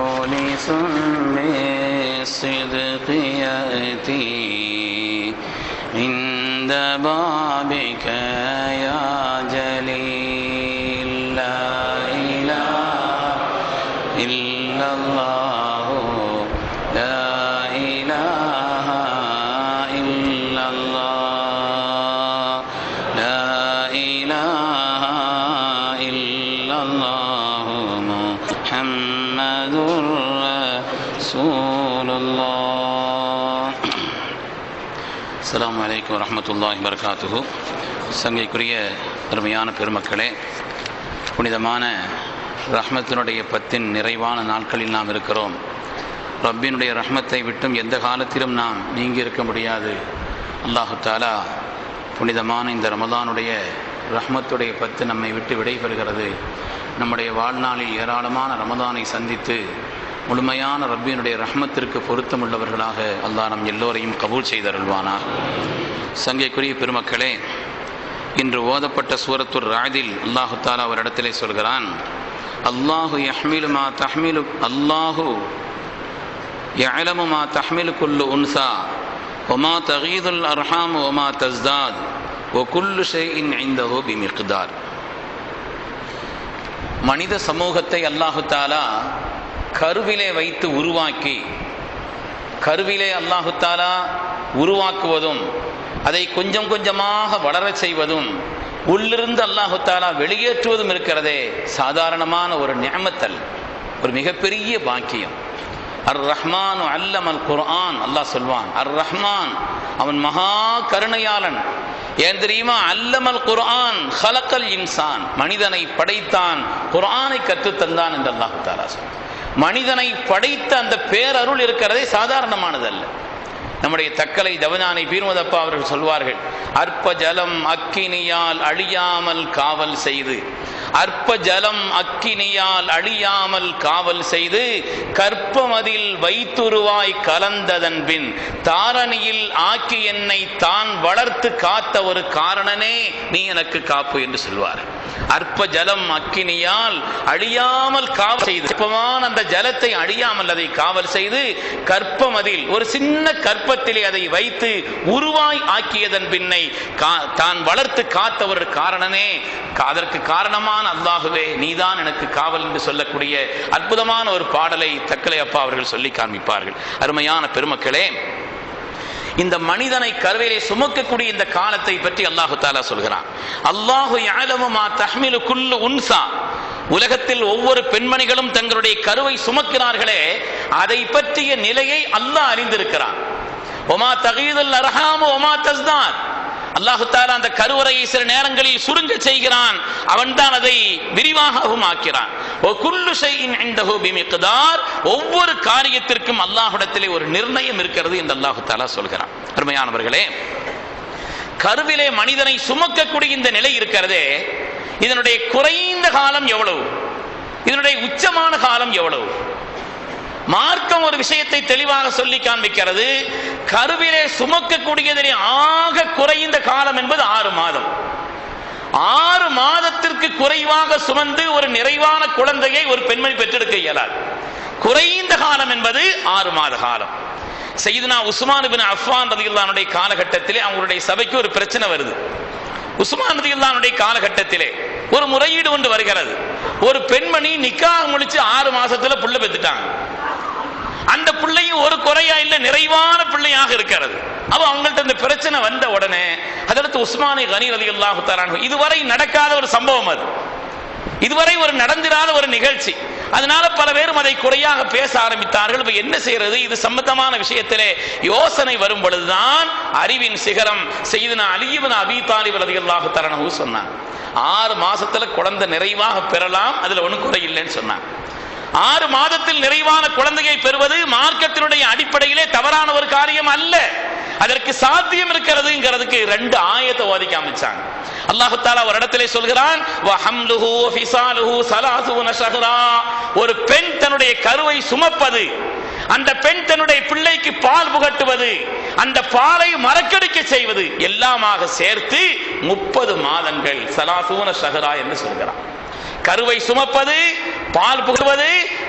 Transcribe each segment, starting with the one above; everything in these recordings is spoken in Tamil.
مخلص بالصدق يأتي عند بابك. محمد رسول الله அஸ்ஸலாமு அலைக்கும் வரஹ்மத்துல்லாஹி வபரகாத்துஹு சங்கைக்குரிய பெருமையான பெருமக்களே புனிதமான ரஹ்மத்தினுடைய பத்தின் நிறைவான நாட்களில் நாம் இருக்கிறோம் ரப்பினுடைய ரஹ்மத்தை விட்டும் எந்த காலத்திலும் நாம் நீங்கி இருக்க முடியாது அல்லாஹு தாலா புனிதமான இந்த ரமதானுடைய ரஹ்மத்துடைய பத்து நம்மை விட்டு விடைபெறுகிறது நம்முடைய வாழ்நாளில் ஏராளமான ரமதானை சந்தித்து முழுமையான ரப்பியனுடைய ரஹ்மத்திற்கு பொருத்தமுள்ளவர்களாக அல்லாஹ் நம் எல்லோரையும் கபூல் செய்தருள்வானார். சங்கைக்குரிய பெருமக்களே இன்று ஓதப்பட்ட சூரத்துர் ராதில் அல்லாஹு தாலா ஒரு இடத்திலே சொல்கிறான் அல்லாஹு யஹ்மிலுமா தஹ்மிலு அல்லாஹு யஅலமு தஹ்மிலுக்குள்ளு தஹ்மிலு குல்லு உன்சா ஒமா தகீதுல் அர்ஹாம் ஒமா தஸ்தாத். ஒகுல்லு ஷைஇன் ஐந்தஹு பிமிக்தார். மனித சமூகத்தை அல்லாஹு தாலா கருவிலே வைத்து உருவாக்கி கருவிலே அல்லாஹு தாலா உருவாக்குவதும் அதை கொஞ்சம் கொஞ்சமாக வளரச் செய்வதும் உள்ளிருந்து அல்லாஹு தாலா வெளியேற்றுவதும் இருக்கிறதே சாதாரணமான ஒரு நியமத்தல் ஒரு மிகப்பெரிய பாக்கியம். அர் ரஹ்மான் அல்லம் அல் குர்ஆன் அல்லாஹ் சொல்வான் அர் ரஹ்மான் அவன் மகா கருணையாளன். ஏன் தெரியுமா? அல்லமல் குர்ஆன் ஹலக்கல் இன்சான். மனிதனை படைத்தான் குர்ஆனை கற்றுத்தந்தான் என்று அல்லாஹு தாலா சொல் மனிதனை படைத்த அந்த பேரருள் இருக்கிறதே சாதாரணமானதல்ல. நம்முடைய தக்கலை தவஞானை பீர்மதப்பா அவர்கள் சொல்வார்கள் அற்ப ஜலம் அக்கினியால் அழியாமல் காவல் செய்து அற்ப ஜலம் அக்கினியால் அழியாமல் காவல் செய்து கற்பமதில் வைத்துருவாய் கலந்ததன் பின் தாரணியில் ஆக்கி என்னை தான் வளர்த்து காத்த ஒரு காரணனே நீ எனக்கு காப்பு என்று சொல்வார்கள். அற்ப ஜலம் அக்கினியால் அழியாமல் காவல் செய்து அற்பமான அந்த ஜலத்தை அழியாமல் அதை காவல் செய்து கற்பமதில் ஒரு சின்ன கற்பத்திலே அதை வைத்து உருவாய் ஆக்கியதன் பின்னை தான் வளர்த்து காத்த ஒரு காரணமே அதற்கு காரணமான அல்லாகவே நீதான் எனக்கு காவல் என்று சொல்லக்கூடிய அற்புதமான ஒரு பாடலை தக்கலை அப்பா அவர்கள் சொல்லி காண்பிப்பார்கள். அருமையான பெருமக்களே இந்த மனிதனை கருவிலே சுமக்கக்கூடிய இந்த காலத்தை பற்றி அல்லாஹு தாலா சொல்கிறான். அல்லாஹு யாழமுமா தஹ்மிலு குல்லு உன்சா. உலகத்தில் ஒவ்வொரு பெண்மணிகளும் தங்களுடைய கருவை சுமக்கிறார்களே அதை பற்றிய நிலையை அல்லாஹ் அறிந்திருக்கிறான். ஒமா தகீதுல் அர்ஹாமு ஒமா தஸ்தான் அல்லாஹுத்தாலா அந்த கருவறையை சில நேரங்களில் சுருங்க செய்கிறான். அவன் தான் அதை விரிவாகவும் ஆக்கிறான். ஒவ்வொரு காரியத்திற்கும் அல்லாஹுடத்திலே ஒரு நிர்ணயம் இருக்கிறது என்று அல்லாஹு தாலா சொல்கிறான். அருமையானவர்களே கருவிலே மனிதனை சுமக்கக்கூடிய இந்த நிலை இருக்கிறதே இதனுடைய குறைந்த காலம் எவ்வளவு? இதனுடைய உச்சமான காலம் எவ்வளவு? மார்க்கம் ஒரு விஷயத்தை தெளிவாக சொல்லி காண்பிக்கிறது. கருவிலே சுமக்கக்கூடியதிலே ஆக குறைந்த காலம் என்பது ஆறு மாதம். ஆறு மாதத்திற்கு குறைவாக சுமந்து ஒரு நிறைவான குழந்தையை ஒரு பெண்மணி பெற்றெடுக்க இயலாது. குறைந்த காலம் என்பது ஆறு மாத காலம். செய்துனா உஸ்மான் பின் அஃபான் ரதியுல்லானுடைய காலகட்டத்திலே அவங்களுடைய சபைக்கு ஒரு பிரச்சனை வருது. உஸ்மான் ரதியுல்லானுடைய காலகட்டத்திலே ஒரு முறையீடு ஒன்று வருகிறது. ஒரு பெண்மணி நிக்காக முடிச்சு ஆறு மாசத்துல புள்ள பெத்துட்டாங்க. அந்த பிள்ளையும் ஒரு குறையா இல்ல நிறைவான பிள்ளையாக இருக்கிறது. அப்ப அவங்கள்ட்ட இந்த பிரச்சனை வந்த உடனே அதற்கு உஸ்மானி கனி ரதி அல்லாஹு இதுவரை நடக்காத ஒரு சம்பவம் அது. இதுவரை ஒரு நடந்திராத ஒரு நிகழ்ச்சி. அதனால பல பேரும் அதை குறையாக பேச ஆரம்பித்தார்கள். இப்ப என்ன செய்யறது? இது சம்பந்தமான விஷயத்திலே யோசனை வரும் பொழுதுதான் அறிவின் சிகரம். செய்து நான் அபி தாலிப் ரதி அல்லாஹு சொன்னான். ஆறு மாசத்துல குழந்தை நிறைவாக பெறலாம் அதுல ஒன்றும் குறை இல்லைன்னு சொன்னான். ஆறு மாதத்தில் நிறைவான குழந்தையை பெறுவது மார்க்கத்தினுடைய அடிப்படையிலே தவறான ஒரு காரியம் அல்ல. அதற்கு சாத்தியம் இருக்கிறதுங்கிறதுக்கு ரெண்டு ஆயத்தை ஓதி காமிச்சாங்க. அல்லாஹு தாலா ஒரு இடத்திலே சொல்கிறான் ஒரு பெண் தன்னுடைய கருவை சுமப்பது அந்த பெண் தன்னுடைய பிள்ளைக்கு பால் புகட்டுவது அந்த பாலை மறக்கடிக்க செய்வது எல்லாமாக சேர்த்து முப்பது மாதங்கள் சலாசூன ஷஹரா என்று சொல்கிறான். கருவை சுமப்பது பால் புகுவது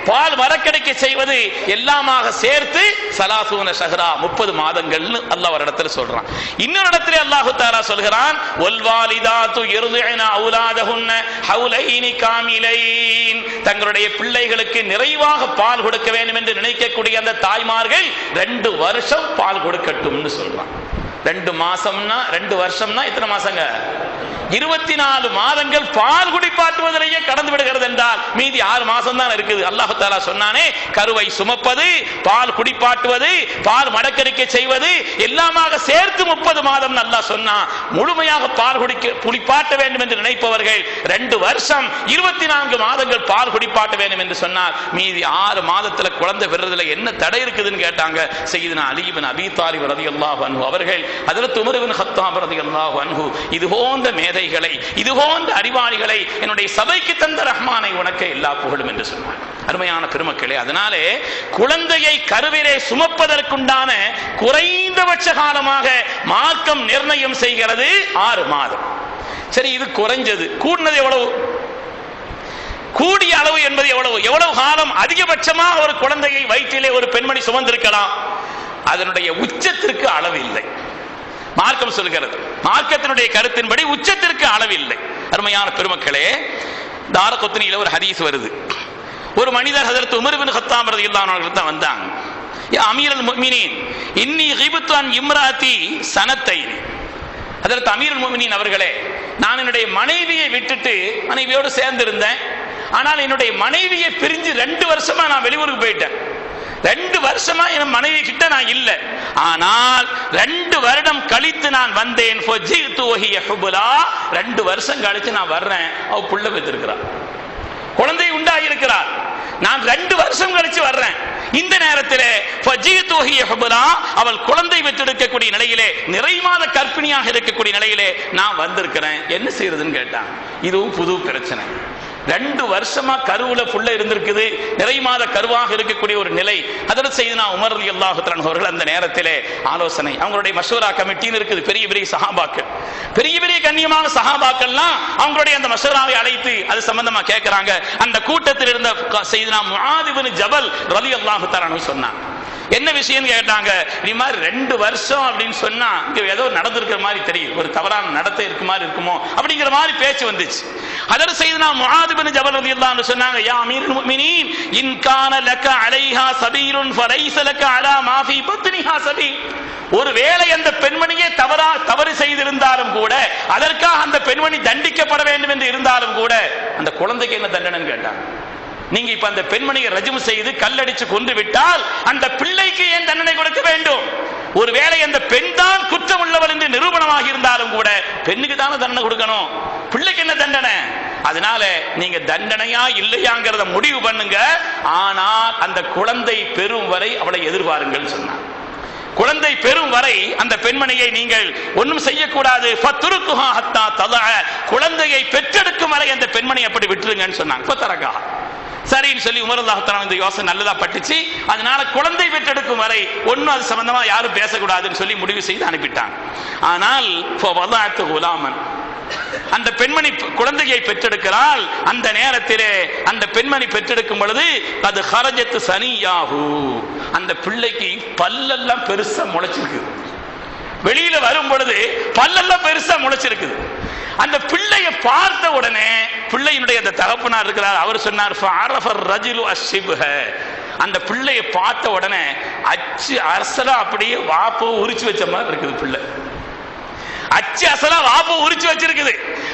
பால் மரக்கடைக்க செய்வது எல்லாமாக சேர்த்து சலாசூன ஷஹரா முப்பது மாதங்கள்னு அல்லாஹ் ஒரு இடத்துல சொல்றான். இன்னொரு இடத்துல அல்லாஹு தாரா சொல்கிறான் ஒல்வாலிதாத்து இருதுன அவுலாதகுன்ன ஹவுலைனி காமிலைன். தங்களுடைய பிள்ளைகளுக்கு நிறைவாக பால் கொடுக்க வேண்டும் என்று நினைக்கக்கூடிய அந்த தாய்மார்கள் ரெண்டு வருஷம் பால் கொடுக்கட்டும்னு சொல்றான். ரெண்டு மாசம்னா ரெண்டு வருஷம்னா எத்தனை மாசங்க? இருபத்தி நாலு மாதங்கள் பால் குடிப்பாட்டுவதிலேயே கடந்து விடுகிறது என்றால் மீதி ஆறு மாசம் தான் இருக்குது. அல்லாஹு தாலா சொன்னானே கருவை சுமப்பது பால் குடிப்பாட்டுவது பால் மடக்கரிக்கை செய்வது எல்லாமாக சேர்த்து முப்பது மாதம் அல்லாஹ் சொன்னான் முழுமையாக பால் குடிக்க குடிப்பாட்ட வேண்டும் என்று நினைப்பவர்கள் ரெண்டு வருஷம் இருபத்தி நான்கு மாதங்கள் பால் குடிப்பாட்ட வேண்டும் என்று சொன்னார் மீதி ஆறு மாதத்துல குழந்தை பெறுறதுல என்ன தடை இருக்குதுன்னு கேட்டாங்க செய்தனா அலிபின் அபி தாலிப் ரதியல்லாஹு அன்ஹு அவர்கள் அதில் துமருவின் ஹத்தாப் ரதியல்லாஹு அன்ஹு இது போன்ற மேதை இது போன்ற அறிவாளிகளை என்னுடைய சபைக்கு தந்த ரஹ்மானை உனக்கு எல்லா புகழும் என்று சொன்னார் அருமையான பெருமக்களே அதனாலே குழந்தையை கருவிலே சுமப்பதற்குண்டான குறைந்தபட்ச காலமாக மார்க்கம் நிர்ணயம் செய்கிறது ஆறு மாதம். சரி இது குறைஞ்சது. கூடினது எவ்வளவு? கூடிய அளவு என்பது எவ்வளவு? எவ்வளவு காலம் அதிகபட்சமாக ஒரு குழந்தையை வயிற்றிலே ஒரு பெண்மணி சுமந்திருக்கலாம்? அதனுடைய உச்சத்திற்கு அளவு இல்லை. மார்க்கம் சொல்கிறது. மார்க்கத்தினுடைய கருத்தின்படி உச்சத்திற்கு அளவில்லை. அருமையான பெருமக்களே தாரகொத்தனியில ஒரு ஹதீஸ் வருது. ஒரு மனிதர் அதற்கு உமர்வின் ஹத்தாம் தான் வந்தாங்க. யா அமீரல் முஃமினீன் இன்னி கிபத்து இம்ராத்தி சனத்தை அதற்கு அமீரல் முமினின் அவர்களே நான் என்னுடைய மனைவியை விட்டுட்டு மனைவியோடு சேர்ந்திருந்தேன். ஆனால் என்னுடைய மனைவியை பிரிஞ்சு ரெண்டு வருஷமா நான் வெளியூருக்கு போயிட்டேன். ரெண்டு வருஷமா என் மனைவி கிட்ட நான் இல்லை. ஆனால் ரெண்டு வருடம் கழித்து நான் வந்தேன். ரெண்டு வருஷம் கழிச்சு நான் வர்றேன். அவ புள்ள பெற்றிருக்கிறார் குழந்தை உண்டாகி இருக்கிறார் நான் ரெண்டு வருஷம் கழிச்சு வர்றேன். இந்த நேரத்திலே அவள் குழந்தை பெற்றெடுக்கக்கூடிய நிலையிலே நிறைமாத கற்பிணியாக இருக்கக்கூடிய நிலையிலே நான் வந்திருக்கிறேன். என்ன செய்யறதுன்னு கேட்டான். இதுவும் புது பிரச்சனை. ரெண்டு வருஷமா கருவுல புள்ள இருந்திருக்குது. நிறை மாத கருவாக இருக்கக்கூடிய ஒரு நிலை. அதில் செய்தனா உமர் அலி அவர்கள் அந்த நேரத்திலே ஆலோசனை. அவங்களுடைய மசூரா கமிட்டின்னு இருக்குது பெரிய பெரிய சஹாபாக்கள். பெரிய பெரிய கண்ணியமான சஹாபாக்கள்லாம் அவங்களுடைய அந்த மசூராவை அழைத்து அது சம்பந்தமா கேட்கிறாங்க அந்த கூட்டத்தில் இருந்த செய்தினா முஆதிபின் ஜபல் ரலி அல்லாஹுத்தரன் சொன்னாங்க. என்ன விஷயம் கேட்டாங்க? இது மாதிரி ரெண்டு வருஷம் அப்படின்னு சொன்னா இங்க ஏதோ நடந்திருக்கிற மாதிரி தெரியும். ஒரு தவறான நடத்தை இருக்க மாதிரி இருக்குமோ? அப்படிங்கிற மாதிரி பேச்சு வந்துச்சு. அதர் செய்து நான் முஆதிபின் ஜபல் ரலியல்லாஹு சொன்னாங்க யா மீன் மீனின் இன்கான லக்க அலைஹா சபீருன் ஃபலைஸ லக்க அலா மாஃபி பத்னிஹா சபீல். ஒருவேளை அந்த பெண்மணியே தவறா தவறு செய்திருந்தாலும் கூட அதற்காக அந்த பெண்மணி தண்டிக்கப்பட வேண்டும் என்று இருந்தாலும் கூட அந்த குழந்தைக்கு என்ன தண்டனை கேட்டாங்க. நீங்க இப்ப அந்த பெண்மணியை ரஜம் செய்து கல்லடிச்சு கொண்டு விட்டால் அந்த பிள்ளைக்கு ஏன் தண்டனை கொடுக்க வேண்டும்? ஒருவேளை அந்த பெண் தான் குற்றம் உள்ளவள் என்று நிரூபணமாக இருந்தாலும் கூட பெண்ணுக்கு தானே தண்டனை கொடுக்கணும்? பிள்ளைக்கு என்ன தண்டனை? அதனால நீங்க தண்டனையா இல்லையாங்கிறத முடிவு பண்ணுங்க. ஆனால் அந்த குழந்தை பெறும் வரை அவளை எதிர்பாருங்கள் சொன்னார் குழந்தை பெறும் வரை அந்த பெண்மணியை நீங்கள் ஒன்றும் செய்யக்கூடாது. ஃபத்துருக்குஹா ஹத்தா குழந்தையை பெற்றெடுக்கும் வரை அந்த பெண்மணி அப்படி விட்டுருங்கன்னு சொன்னாங்க. சரின்னு சொல்லி உமர் அல்லாஹத்தான இந்த யோசனை நல்லதா பட்டுச்சு. அதனால குழந்தை பெற்றெடுக்கும் வரை ஒன்றும் அது சம்பந்தமா யாரும் பேசக்கூடாதுன்னு சொல்லி முடிவு செய்து அனுப்பிட்டாங்க. ஆனால் வதாத்து குலாமன். அந்த பெண்மணி குழந்தையை பெற்றெடுக்கிறாள். அந்த நேரத்திலே அந்த பெண்மணி பெற்றெடுக்கும் பொழுது அது ஹரஜத்து சனியாகு அந்த பிள்ளைக்கு பல்லெல்லாம் பெருசா முளைச்சிருக்கு. வெளியில வரும் பொழுது பல்லெல்லாம் பெருசா முளைச்சிருக்குது. அந்த பிள்ளையை பார்த்த உடனே பிள்ளையினுடைய அந்த தகப்பனார் இருக்கிறார். அவர் சொன்னார் ஃபாரஃபர் ரஜிலு அஷிபுஹ. அந்த பிள்ளையை பார்த்த உடனே அச்சு அரசலா அப்படியே வாப்போ உரிச்சு வச்ச மாதிரி இருக்குது பிள்ளை. அச்சு அசலா வாப்போ உரிச்சு வச்சிருக்குது.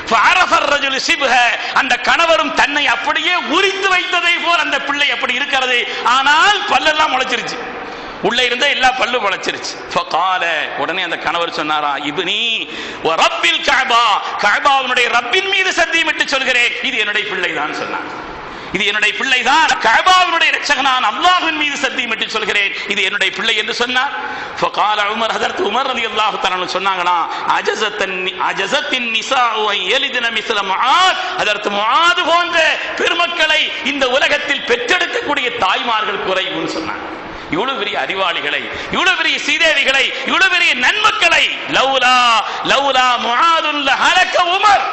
ஃபாரஃபர் ரஜுலு அந்த கணவரும் தன்னை அப்படியே உரித்து வைத்ததை போல் அந்த பிள்ளை அப்படி இருக்கிறது. ஆனால் பல்லெல்லாம் முளைச்சிருச்சு. உள்ள இருந்த எல்லா பல்லு முளைச்சிருச்சு. ஃபகால உடனே அந்த கணவர் சொன்னாரா இப்னி வ ரப்பில் கஅபா. கஅபாவினுடைய ரப்பின் மீது சத்தியமிட்டு சொல்கிறேன். இது என்னுடைய பிள்ளை தான் சொன்னான். இது என்னுடைய பிள்ளை தான் கஅபாவினுடைய இரட்சகனான். அல்லாஹ்வின் மீது சத்தியமிட்டு சொல்கிறேன். இது என்னுடைய பிள்ளை என்று சொன்னார். ஃபகால உமர் ஹதரத் உமர் ரலியல்லாஹு தஆலா சொன்னாங்களா அஜஸத்தன் அஜஸத்தின் நிசாஉ யலிதுன மிஸ்ல முஆத். ஹதரத் முஆத் போன்ற பெருமக்களை இந்த உலகத்தில் பெற்றெடுக்கக்கூடிய தாய்மார்கள் குறைவுன்னு சொன்னாங்க. இவ்வளவு பெரிய அறிவாளிகளை இவ்வளவு பெரிய சீதேவிகளை இவ்வளவு பெரிய நன்மக்களை. லவுலா லவுலா முஹாதுல்ல ஹலக்க உமர்.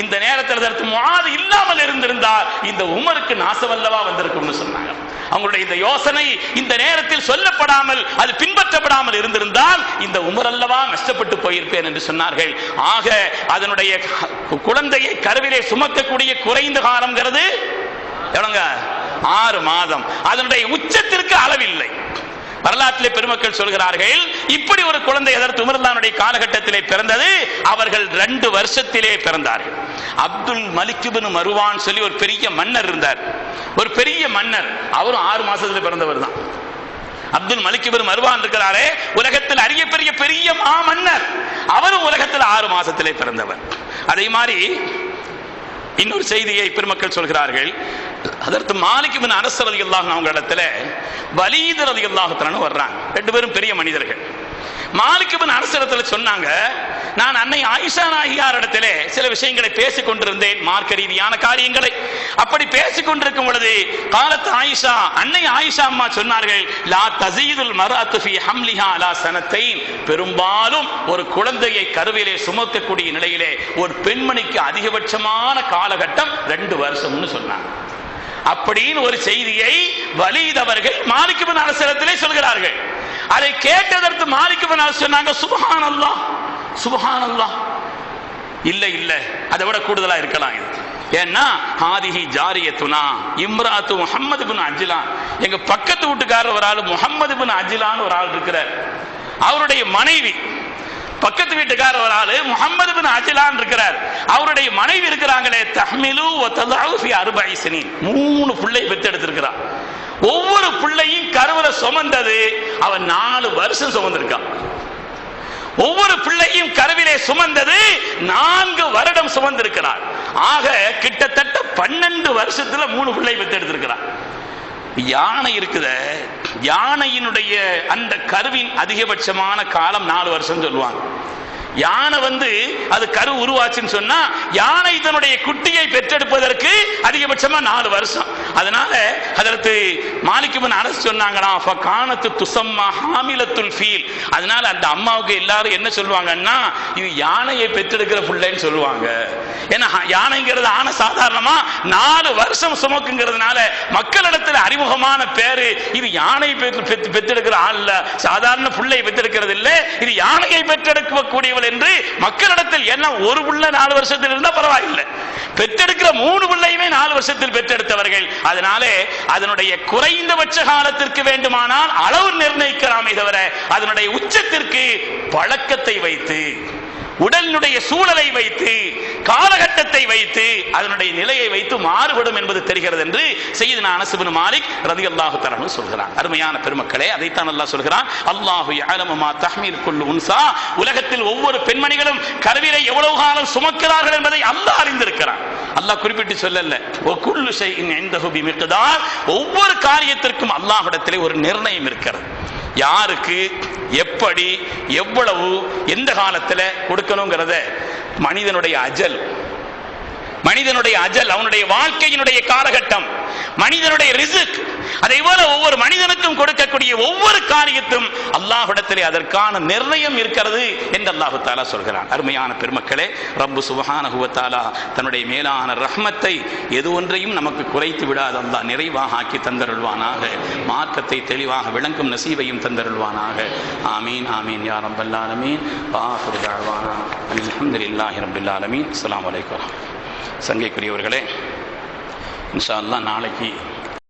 இந்த நேரத்தில் அதற்கு முஆது இல்லாமல் இருந்திருந்தால் இந்த உமருக்கு நாசவல்லவா வந்திருக்கும்னு சொன்னாங்க. அவங்களுடைய இந்த யோசனை இந்த நேரத்தில் சொல்லப்படாமல் அது பின்பற்றப்படாமல் இருந்திருந்தால் இந்த உமர் அல்லவா நஷ்டப்பட்டு போயிருப்பேன் என்று சொன்னார்கள். ஆக அதனுடைய குழந்தையை கருவிலே சுமக்கக்கூடிய குறைந்த காலம்ங்கிறது எவ்வளோங்க? ஆறு மாதம். அதனுடைய உச்சத்திற்கு அளவில்லை. வரலாற்றிலே பெருமக்கள் சொல்கிறார்கள் இப்படி ஒரு குழந்தை எதற்கு உமர்லானுடைய காலகட்டத்திலே பிறந்தது? அவர்கள் ரெண்டு வருஷத்திலே பிறந்தார்கள். அப்துல் மலிக்குபின் மருவான் சொல்லி ஒரு பெரிய மன்னர் இருந்தார். ஒரு பெரிய மன்னர். அவரும் ஆறு மாசத்துல பிறந்தவர் தான். அப்துல் மலிக்குபின் மருவான் இருக்கிறாரே உலகத்தில் அறிய பெரிய பெரிய மாமன்னர் அவரும் உலகத்தில் ஆறு மாசத்திலே பிறந்தவர். அதே மாதிரி இன்னொரு செய்தியை பெருமக்கள் சொல்கிறார்கள். அதற்கு மாலிக் பின் அரசு ரதி அவங்க இடத்துல வலீது ரதி அல்லாஹத்தனு வர்றாங்க. ரெண்டு பேரும் பெரிய மனிதர்கள். மாலிகபின் அரசரத்துல சொன்னாங்க நான் அன்னை ஆயிஷா நாயியார் இடத்திலே சில விஷயங்களை பேசிக் கொண்டிருந்தேன் மார்க்க ரீதியான காரியங்களை. அப்படி பேசிக் கொண்டிருக்கும் பொழுது காலத்து ஆயிஷா அன்னை ஆயிஷா அம்மா சொன்னார்கள் லா தசீதுல் மராத்து ஃபி ஹம்லிஹா அலா சனத்தை பெரும்பாலும் ஒரு குழந்தையை கருவிலே சுமக்கக்கூடிய நிலையிலே ஒரு பெண்மணிக்கு அதிகபட்சமான காலகட்டம் ரெண்டு வருஷம்னு சொன்னாங்க. அப்படின்னு ஒரு செய்தியை வலிதவர்கள் அவர்கள் அரசிடத்திலே சொல்கிறார்கள். அதை கேட்டதற்கு மாலிக்கவன் சொன்னாங்க சுபஹான் அல்லா சுபஹான் அல்லா இல்ல இல்ல. அதை விட கூடுதலா இருக்கலாம் இது. ஏன்னா ஹாதிஹி ஜாரியத்துனா இம்ராத்து முஹம்மது பின் அஜிலான். எங்க பக்கத்து வீட்டுக்காரர் ஒரு ஆள் முஹம்மது பின் அஜிலான்னு ஒரு ஆள் இருக்கிறார். அவருடைய மனைவி பக்கத்து வீட்டுக்காரர் ஒரு ஆளு முகமது பின் அஜிலான் இருக்கிறார். அவருடைய மனைவி இருக்கிறாங்களே தஹ்மிலு வ ததஉ ஃபி அர்பஇ சினீன். மூணு பிள்ளை பெத்தெடுத்திருக்கிறான் ஒவ்வொரு பிள்ளையும் கருவில சுமந்தது. அவன் நாலு வருஷம் சுமந்திருக்கான். ஒவ்வொரு பிள்ளையும் கருவிலே சுமந்தது நான்கு வருடம் சுமந்திருக்கிறார் ஆக கிட்டத்தட்ட பன்னெண்டு வருஷத்துல மூணு பிள்ளை பெத்தெடுத்திருக்கிறார் யானை இருக்குத. யானையினுடைய அந்த கருவின் அதிகபட்சமான காலம் நாலு வருஷம் சொல்லுவாங்க. யானை வந்து அது கரு உருவாச்சுன்னு சொன்னா யானை தன்னுடைய குட்டியை பெற்றெடுப்பதற்கு அதிகபட்சமா நாலு வருஷம். அதனால அதற்கு மாலிக்குமன் அரசு சொன்னாங்களாம் காணத்து துசம்மா ஹாமிலத்துல் ஃபீல். அதனால அந்த அம்மாவுக்கு எல்லாரும் என்ன சொல்லுவாங்கன்னா இது யானையை பெற்றெடுக்கிற பிள்ளைன்னு சொல்லுவாங்க. ஏன்னா யானைங்கிறது ஆன சாதாரணமா நாலு வருஷம் சுமக்குங்கிறதுனால மக்களிடத்தில் அறிமுகமான பேரு இது யானை பெற்று பெற்றெடுக்கிற ஆள் இல்ல. சாதாரண பிள்ளை பெற்றெடுக்கிறது இல்லை இது யானையை பெற்றெடுக்கக்கூடியவள் என்று மக்களிடத்தில் என்ன ஒரு புள்ள நாலு வருஷத்தில் இருந்தா பரவாயில்லை. பெற்றெடுக்கிற மூணு பிள்ளையுமே நாலு வருஷத்தில் பெற்றெடுத்தவர்கள். அதனாலே அதனுடைய குறைந்தபட்ச காலத்திற்கு வேண்டுமானால் அளவு நிர்ணயிக்கலாமே தவிர அதனுடைய உச்சத்திற்கு பழக்கத்தை வைத்து உடலினுடைய சூழலை வைத்து காலகட்டத்தை வைத்து அதனுடைய நிலையை வைத்து மாறுபடும் என்பது தெரிகிறது என்று செய்து அனசுபின் மாலிக் ரதி அல்லாஹு தரனு சொல்கிறான் அருமையான பெருமக்களே அதைத்தான் அல்லாஹ் சொல்கிறான் அல்லாஹு யஅலமுமா தஹ்மீர் கொள்ளு உன்சா. உலகத்தில் ஒவ்வொரு பெண்மணிகளும் கருவிலை எவ்வளவு காலம் சுமக்கிறார்கள் என்பதை அல்லாஹ் அறிந்திருக்கிறான். அல்லாஹ் குறிப்பிட்டு சொல்லல ஒக்குள்ளு குல்லு எந்த ஹுபி மிக்கதால் ஒவ்வொரு காரியத்திற்கும் அல்லாஹ்விடத்திலே ஒரு நிர்ணயம் இருக்கிறது. யாருக்கு? எப்படி எவ்வளவு எந்த காலத்தில் கொடுக்கணுங்கிறத மனிதனுடைய அஜல் மனிதனுடைய அஜல் அவனுடைய வாழ்க்கையினுடைய காலகட்டம் மனிதனுடைய ரிசுக். அதை போல ஒவ்வொரு மனிதனுக்கும் கொடுக்கக்கூடிய ஒவ்வொரு காரியத்தும் அல்லாஹிடத்திலே அதற்கான நிர்ணயம் இருக்கிறது என்று அல்லாஹு தாலா சொல்கிறான். அருமையான பெருமக்களே ரப்பு சுபஹான ஹுவத்தாலா தன்னுடைய மேலான ரஹ்மத்தை எது ஒன்றையும் நமக்கு குறைத்து விடாத. அல்லாஹ் நிறைவாக ஆக்கி தந்தருள்வானாக. மார்க்கத்தை தெளிவாக விளங்கும் நசீவையும் தந்தருள்வானாக. ஆமீன் ஆமீன் யா ரப்பல்லாலமீன். ஆலமீன் வாஹிரு அலமதுல்லாஹி அல்ஹம்துலில்லாஹி அஸ்லாம் வலைக்கம் சங்கைக்குரியவர்களே இன்ஷா அல்லா நாளைக்கு